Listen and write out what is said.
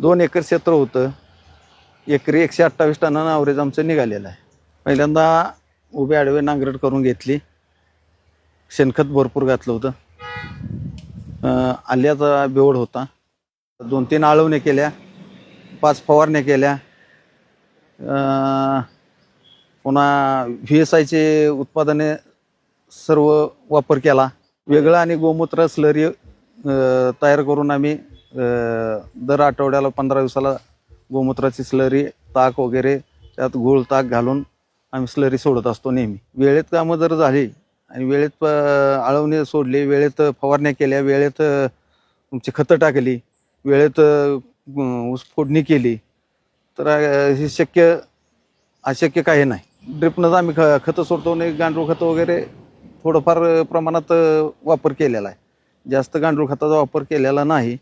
दोन एकर क्षेत्र होतं. एकरी एकशे अठ्ठावीस टनानं ॲव्हरेज आमचं निघालेलं आहे. पहिल्यांदा उभे आडवे नांगरट करून घेतली. शेणखत भरपूर घातलं होतं. आल्याचा बेवड होता. दोन तीन आळवणे केल्या. पाच फवारण्या केल्या. पुन्हा व्ही एस आयचे उत्पादने सर्व वापर केला. वेगळं आणि गोमूत्र स्लरी तयार करून आम्ही दर आठवड्याला पंधरा दिवसाला गोमूत्राची स्लरी ताक वगैरे त्यात गूळ ताक घालून आम्ही स्लरी सोडत असतो नेहमी. वेळेत कामं जर झाली आणि वेळेत प आळवणी सोडली वेळेत फवारण्या केल्या वेळेत तुमची खतं टाकली वेळेत अं, ऊस फोडणी केली तर हे शक्य अशक्य काही नाही. ड्रिपनंच आम्ही ख खतं सोडतो आणि गांडूळ खतं वगैरे थोडंफार प्रमाणात वापर केलेला आहे. जास्त गांडूळ खताचा वापर केलेला नाही.